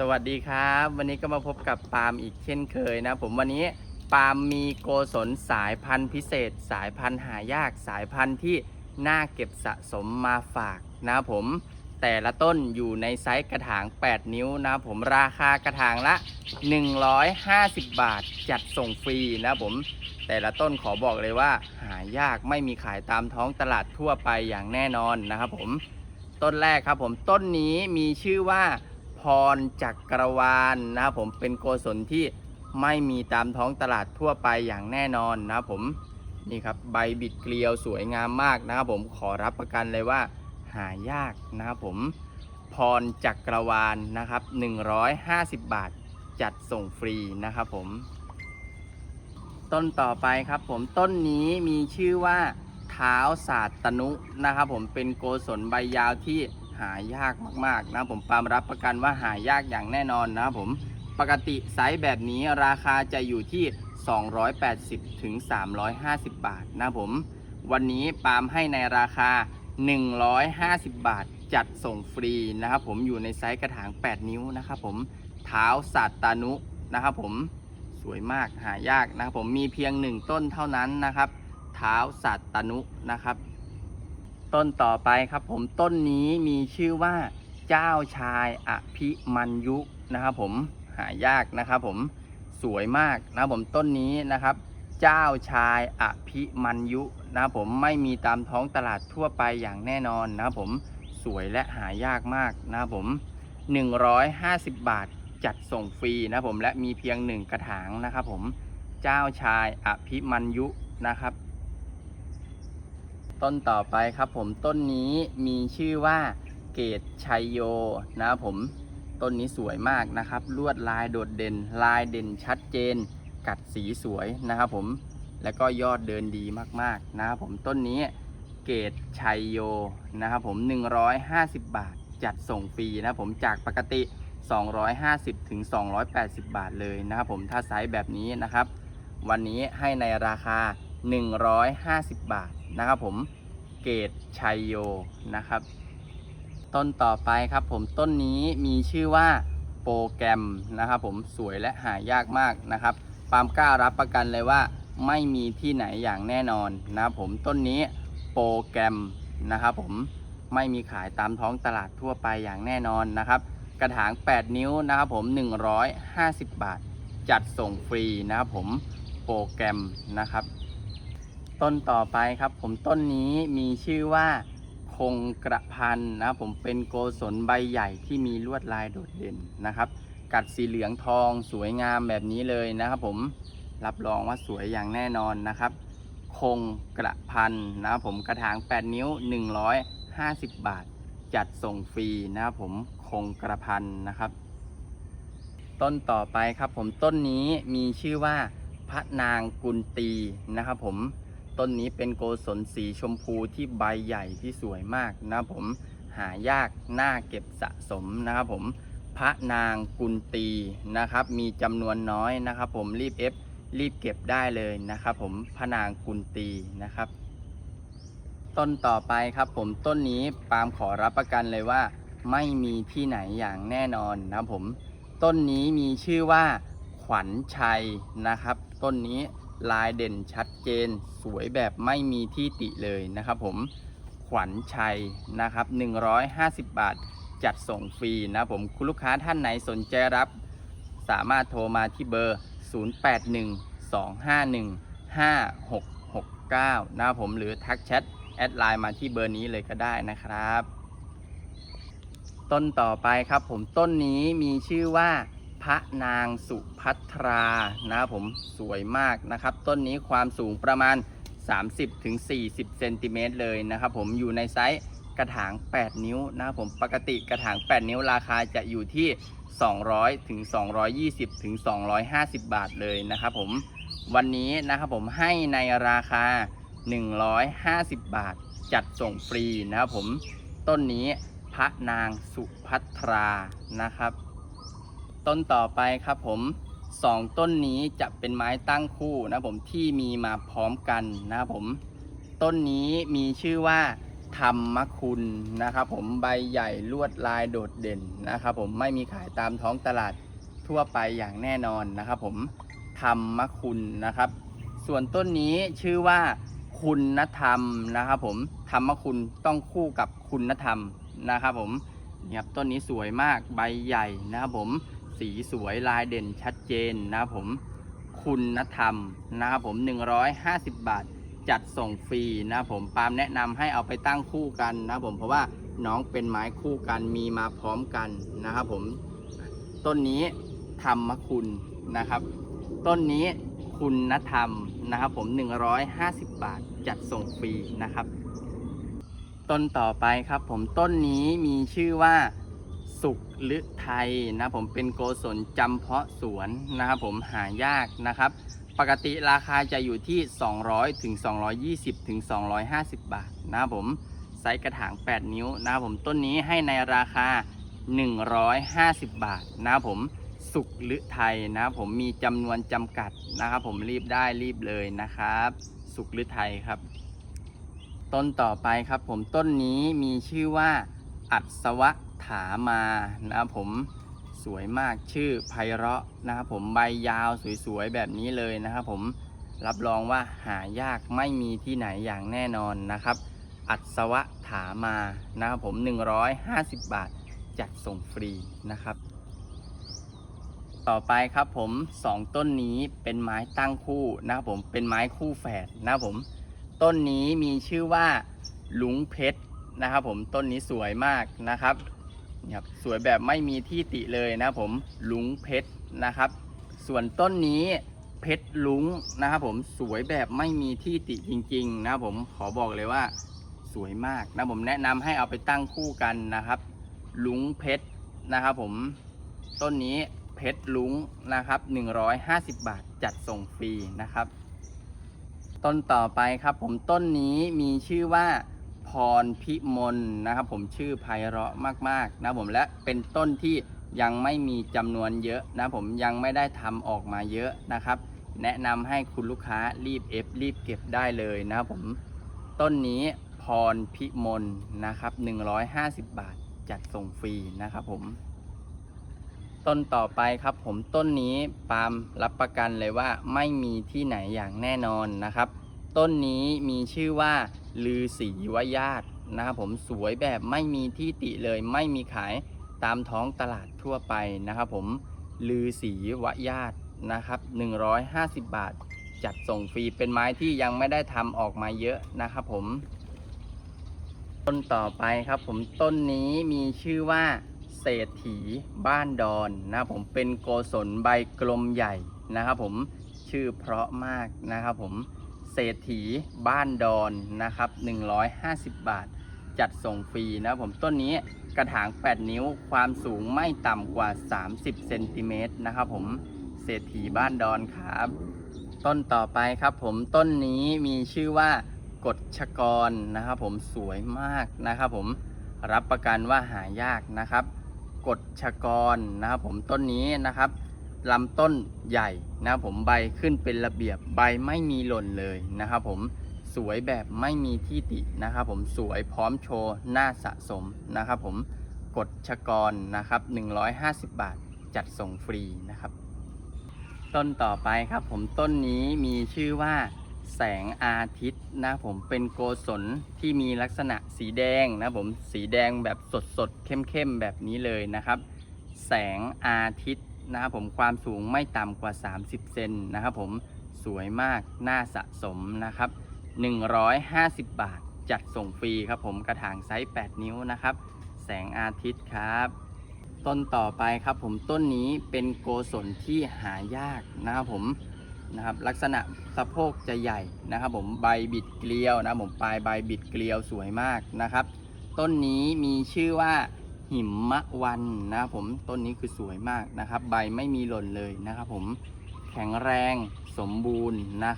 สวัสดีครับ วันนี้ก็มาพบกับปาล์มอีกเช่นเคยนะ ผมวันนี้ปาล์มมีโกศลสายพันธุ์พิเศษ สายพันธุ์หายากสายพันธุ์ที่น่าเก็บสะสมมาฝากนะผม แต่ละต้นอยู่ในไซส์กระถาง 8 นิ้วนะผมราคากระถางละ 150 บาทจัดส่งฟรีนะผม แต่ละต้นขอบอกเลยว่า หายากไม่มีขายตามท้องตลาดทั่วไปอย่างแน่นอนนะครับผม ต้นแรกครับผมต้นนี้มีชื่อว่า รจักรวาลนะครับผมเป็นโกศลที่ไม่มีตามท้องตลาดทั่วไปอย่างแน่นอนนะครับผมนี่ครับใบบิดเกลียวสวยงามมากนะครับผมขอรับประกันเลยว่า หายากนะครับผมพรจักรวาลนะครับ 150 บาทจัดส่งฟรีนะครับผม ต้นต่อไปครับผมต้นนี้มีชื่อว่าเท้าศาสตนุนะครับผมเป็นโกศลใบยาวที่ หายากมากๆนะผมปามรับประกันว่าหายากอย่างแน่นอนนะผมปกติไซส์แบบนี้ราคาจะอยู่ที่ 280ถึง350 บาทนะผม วันนี้ปามให้ในราคา 150 บาทจัดส่งฟรีนะครับผมอยู่ในไซส์กระถาง 8 นิ้วนะครับผมเท้าสัตตานุนะครับผมสวยมากหายากนะครับผมมีเพียง 1 ต้นเท่านั้นนะครับเท้าสัตตานุนะครับ ต้นต่อไปครับ ผมต้นนี้มีชื่อว่าเจ้าชายอภิมัญยุนะครับ ผมหายากนะครับ ผมสวยมากนะผมต้นนี้นะครับ เจ้าชายอภิมัญยุนะครับผมไม่มีตามท้องตลาดทั่วไปอย่างแน่นอนนะครับผมสวยและหายากมากนะครับผม 150 บาทจัดส่งฟรีนะครับผมและมีเพียงหนึ่งกระถางนะครับ ผมเจ้าชายอภิมัญยุนะครับ ต้นต่อไปครับผมต้นนี้มีชื่อว่าเกตชัยโยนะครับผมต้นนี้สวยมากนะครับ ลวดลายโดดเด่น ลายเด่นชัดเจน กัดสีสวยนะครับผมแล้วก็ยอดเดินดีมากๆนะครับผมต้นนี้เกตชัยโยนะครับผม 150 บาทจัดส่งฟรีนะผมจากปกติ 250ถึง280 บาทเลยนะครับผมถ้าไซส์แบบนี้นะครับ วันนี้ให้ในราคา 150 บาทนะครับผมเกตชัยโยนะครับ ต้นต่อไปครับผมต้นนี้มีชื่อว่าโปรแกรมนะครับผมสวยและหายากมากนะครับปามกล้ารับประกันเลยว่าไม่มีที่ไหนอย่างแน่นอนนะครับผมต้นนี้โปรแกรมนะครับผมไม่มีขายตามท้องตลาดทั่วไปอย่างแน่นอนนะครับ กระถาง 8 นิ้วนะครับผม 150 บาท จัดส่งฟรีนะครับผมโปรแกรมนะครับ ต้นต่อไปครับ ผมต้นนี้มีชื่อว่าคงกระพันนะครับผมเป็นโกศลใบใหญ่ที่มีลวดลายโดดเด่นนะครับ กัดสีเหลืองทองสวยงามแบบนี้เลยนะครับ ผมรับรองว่าสวยอย่างแน่นอนนะครับ คงกระพันนะครับผมกระถาง 8 นิ้ว 150 บาท จัดส่งฟรีนะครับผมคงกระพันนะครับ ต้นต่อไปครับผมต้นนี้มีชื่อว่าพระนางกุลตีนะครับผม ต้นนี้เป็นโกศลสีชมพูที่ใบใหญ่ที่สวยมากนะครับผมหายากน่าเก็บสะสมนะครับผมพระนางกุลตีนะครับ มีจำนวนน้อยนะครับ ผมรีบเอฟรีบเก็บได้เลยนะครับ ผมพระนางกุลตีนะครับ ต้นต่อไปครับผมต้นนี้ปาล์มขอรับประกันเลยว่า ไม่มีที่ไหนอย่างแน่นอนนะครับผมต้นนี้มีชื่อว่าขวัญชัยนะครับ ต้นนี้ ลายเด่นชัดเจน สวยแบบไม่มีที่ติเลยนะครับผมขวัญชัยนะครับ 150 บาทจัดส่งฟรีนะผมคุณลูกค้าท่านไหนสนใจรับสามารถโทรมาที่เบอร์ 0812515669 นะผมหรือทักแชทแอดไลน์มาที่เบอร์นี้เลยก็ได้นะครับ ต้นต่อไปครับผมต้นนี้มีชื่อว่า พระนางสุพัทรานะครับผมสวยมากนะครับ ต้นนี้ความสูงประมาณ 30-40เซนติเมตรเลยนะครับผมอยู่ในไซส์กระถาง 8 นิ้วนะครับผมปกติกระถาง 8 นิ้วราคาจะอยู่ที่ 200ถึง220ถึง250 บาทเลยนะครับผมวันนี้นะครับผมให้ในราคา 150 บาทจัดส่งฟรีนะครับผมต้นนี้พระนางสุพัทรานะครับ ต้นต่อไปครับผมสองต้นนี้จะเป็นไม้ตั้งคู่นะผมที่มีมาพร้อมกันนะครับผม ต้นนี้มีชื่อว่าธรรมคุณนะครับผมใบใหญ่ลวดลายโดดเด่นนะครับผมไม่มีขายตามท้องตลาดทั่วไปอย่างแน่นอนนะครับผมธรรมคุณนะครับ ส่วนต้นนี้ชื่อว่าคุณธรรมนะครับผมธรรมคุณต้องคู่กับคุณธรรมนะครับผมนี่ครับต้นนี้สวยมากใบใหญ่นะครับผม สีสวยลายเด่นชัดเจนนะครับผมคุณธรรมนะครับผม 150 บาทจัดส่งฟรีนะครับผมปาล์มแนะนำให้เอาไปตั้งคู่กันนะครับผมเพราะว่าน้องเป็นไม้คู่กันมีมาพร้อมกันนะครับผมต้นนี้ธรรมคุณนะครับ ต้นนี้คุณธรรมนะครับผม 150 บาทจัดส่งฟรีนะครับ ต้นต่อไปครับผมต้นนี้มีชื่อว่า สุขฤทัยนะผมเป็นโกศลจำเพาะสวนนะครับผมหายากนะครับ ปกติราคาจะอยู่ที่ 200ถึง220ถึง250 บาทนะครับผมไซส์กระถาง 8 นิ้วนะครับผมต้นนี้ให้ในราคา 150 บาทนะครับผมสุขฤทัยนะครับผมมีจำนวนจำกัดนะครับผมรีบได้รีบเลยนะครับ สุขฤทัยครับ ต้นต่อไปครับผมต้นนี้มีชื่อว่าอัศวะ ถามานะครับผมสวยมากชื่อไพเราะนะครับผมใบยาวสวยๆแบบนี้เลยนะครับผมรับรองว่าหายากไม่มีที่ไหนอย่างแน่นอนนะครับ อัศวะถามานะครับผม 150 บาทจัดส่งฟรีนะครับ ต่อไปครับผมสองต้นนี้เป็นไม้ตั้งคู่นะครับผมเป็นไม้คู่แฝดนะครับผม ต้นนี้มีชื่อว่าลุงเพชรนะครับผมต้นนี้สวยมากนะครับ นี่ครับสวยแบบไม่มีที่ติเลยนะผมลุงเพชรนะครับ ส่วนต้นนี้เพชรลุงนะครับผมสวยแบบไม่มีที่ติจริง ๆ นะผมขอบอกเลยว่าสวยมากนะผมแนะนำให้เอาไปตั้งคู่กันนะครับ ลุงเพชรนะครับผมต้นนี้เพชรลุงนะครับ 150 บาทจัดส่งฟรีนะครับ ต้นต่อไปครับผมต้นนี้มีชื่อว่า พรพิมลนะครับผมชื่อไพเราะมากๆนะผมและเป็นต้นที่ยังไม่มีจำนวนเยอะนะผมยังไม่ได้ทำออกมาเยอะนะครับ แนะนำให้คุณลูกค้ารีบเอฟรีบเก็บได้เลยนะครับผมต้นนี้พรพิมลนะครับ 150 บาทจัดส่งฟรีนะครับผม ต้นต่อไปครับผมต้นนี้ปาล์มรับประกันเลยว่าไม่มีที่ไหนอย่างแน่นอนนะครับ ต้นนี้มีชื่อว่า ลือสีวญาตนะครับผมสวยแบบไม่มีที่ติเลยไม่มีขายตามท้องตลาดทั่วไปนะครับผมลือสีวญาตนะครับ 150 บาท จัดส่งฟรีเป็นไม้ที่ยังไม่ได้ทำออกมาเยอะนะครับผม ต้นต่อไปครับผมต้นนี้มีชื่อว่าเศรษฐีบ้านดอนนะครับผมเป็นโกศลใบกลมใหญ่นะครับผมชื่อเพราะมากนะครับผม เศรษฐีบ้านดอนนะครับ 150 บาท จัดส่งฟรีนะผมต้นนี้กระถาง 8 นิ้วความสูงไม่ต่ำกว่า 30เซนติเมตรนะครับผมเศรษฐีบ้านดอนครับ ต้นต่อไปครับผมต้นนี้มีชื่อว่ากฎชกรนะครับผมสวยมากนะครับผมรับประกันว่าหายากนะครับกฎชกรนะครับผมต้นนี้นะครับ ลำต้นใหญ่นะครับผมใบขึ้นเป็นระเบียบใบไม่มีหล่นเลยนะครับผมสวยแบบไม่มีที่ตินะครับผมสวยพร้อมโชว์หน้าสะสมนะครับผมกฎชกรนะครับ 150 บาทจัดส่งฟรีนะครับ ต้นต่อไปครับผมต้นนี้มีชื่อว่าแสงอาทิตย์นะผมเป็นโกศลที่มีลักษณะสีแดงนะผมสีแดงแบบสดสดๆเข้มๆแบบนี้เลยนะครับ แสงอาทิตย์ นะครับผมความสูงไม่ต่ำกว่า 30 เซนนะครับผมสวยมากน่าสะสมนะครับ 150 บาทจัดส่งฟรีครับผมกระถางไซส์ 8 นิ้วนะครับ แสงอาทิตย์ครับ ต้นต่อไปครับผมต้นนี้เป็นโกศลที่หายากนะครับผมนะครับลักษณะสะโพกจะใหญ่นะครับ ผมใบบิดเกลียวนะผมปลายใบบิดเกลียวสวยมากนะครับ ต้นนี้มีชื่อว่า หิมมะวันนะครับผมต้นนี้คือสวยมากนะครับ ใบไม่มีหล่นเลยนะครับผมแข็งแรงสมบูรณ์นะครับ